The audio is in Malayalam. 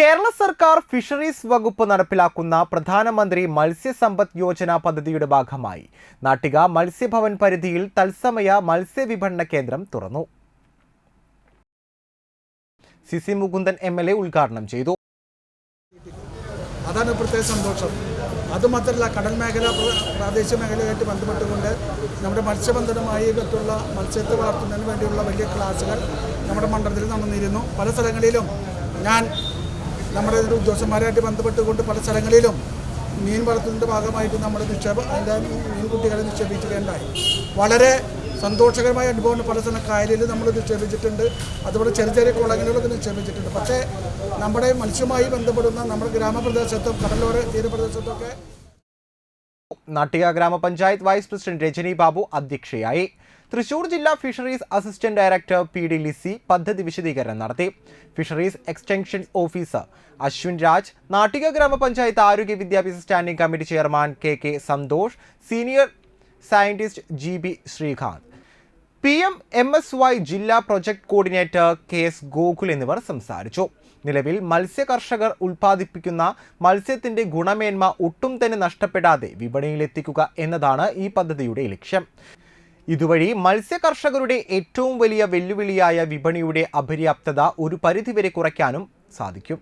കേരള സർക്കാർ ഫിഷറീസ് വകുപ്പ് നടപ്പിലാക്കുന്ന പ്രധാനമന്ത്രി മത്സ്യസമ്പദ് യോജന പദ്ധതിയുടെ ഭാഗമായി. നാട്ടിക മത്സ്യഭവൻ പരിധിയിൽ തത്സമയ മത്സ്യവിപണന കേന്ദ്രം തുറന്നു. CC Mukundan M L A ഉദ്ഘാടനം ചെയ്തു. അതാണ് പ്രത്യേക സന്തോഷം. അതുമാത്രമല്ല കടൽ മേഖല പ്രാദേശിക മേഖലയായിട്ട് ബന്ധപ്പെട്ടുകൊണ്ട് നമ്മുടെ മത്സ്യബന്ധനമായി മറ്റുള്ള മത്സ്യത്തെ വളർത്തുന്നതിന് വേണ്ടിയുള്ള വലിയ ക്ലാസുകൾ നമ്മുടെ മണ്ഡലത്തിൽ നടന്നിരുന്നു. പല സ്ഥലങ്ങളിലും ഞാൻ നമ്മുടെ ഒരു ഉദ്യോഗസ്ഥന്മാരായിട്ട് ബന്ധപ്പെട്ടുകൊണ്ട് പല സ്ഥലങ്ങളിലും മീൻ വളർത്തുന്നതിന്റെ ഭാഗമായിട്ട് നമ്മൾ നിക്ഷേപം അതിന്റെ മീൻകുട്ടികളെ നിക്ഷേപിക്കുകയുണ്ടായി വളരെ സന്തോഷകരമായ അനുഭവമാണ് പല സ്ഥലം കായലിൽ നമ്മൾ നിക്ഷേപിച്ചിട്ടുണ്ട്. അതുപോലെ ചെറിയ ചെറിയ കുളങ്ങളിലൊക്കെ നിക്ഷേപിച്ചിട്ടുണ്ട്. പക്ഷേ നമ്മുടെ മത്സ്യവുമായി ബന്ധപ്പെടുന്ന നമ്മുടെ ഗ്രാമപ്രദേശത്തും കടലോര തീരപ്രദേശത്തൊക്കെ നാട്ടിക ഗ്രാമപഞ്ചായത്ത് വൈസ് പ്രസിഡന്റ് രജനി ബാബു അധ്യക്ഷയായി. തൃശൂർ ജില്ലാ fisheries assistant director P D Lissy പദ്ധതി വിശദീകരണം നടത്തി. Fisheries extension officer Ashwin Raj Nattika ഗ്രാമപഞ്ചായത്ത് ആരോഗ്യ വിദ്യാഭ്യാസ standing committee chairman K K Santhosh senior scientist G B Sreekanth. P M M S Y ജില്ലാ project coordinator K S Gokul എന്നിവർ സംസാരിച്ചു. നിലവിൽ മത്സ്യ കർഷകർ ഉൽപ്പാദിപ്പിക്കുന്ന മത്സ്യത്തിന്റെ ഗുണമേന്മ ഒട്ടും തന്നെ നഷ്ടപ്പെടാതെ വിപണിയിലെത്തിക്കുക എന്നതാണ് ഈ പദ്ധതിയുടെ ലക്ഷ്യം. ഇതുവഴി മത്സ്യകർഷകരുടെ ഏറ്റവും വലിയ വെല്ലുവിളിയായ വിപണിയുടെ അപര്യാപ്തത ഒരു പരിധിവരെ കുറയ്ക്കാനും സാധിക്കും.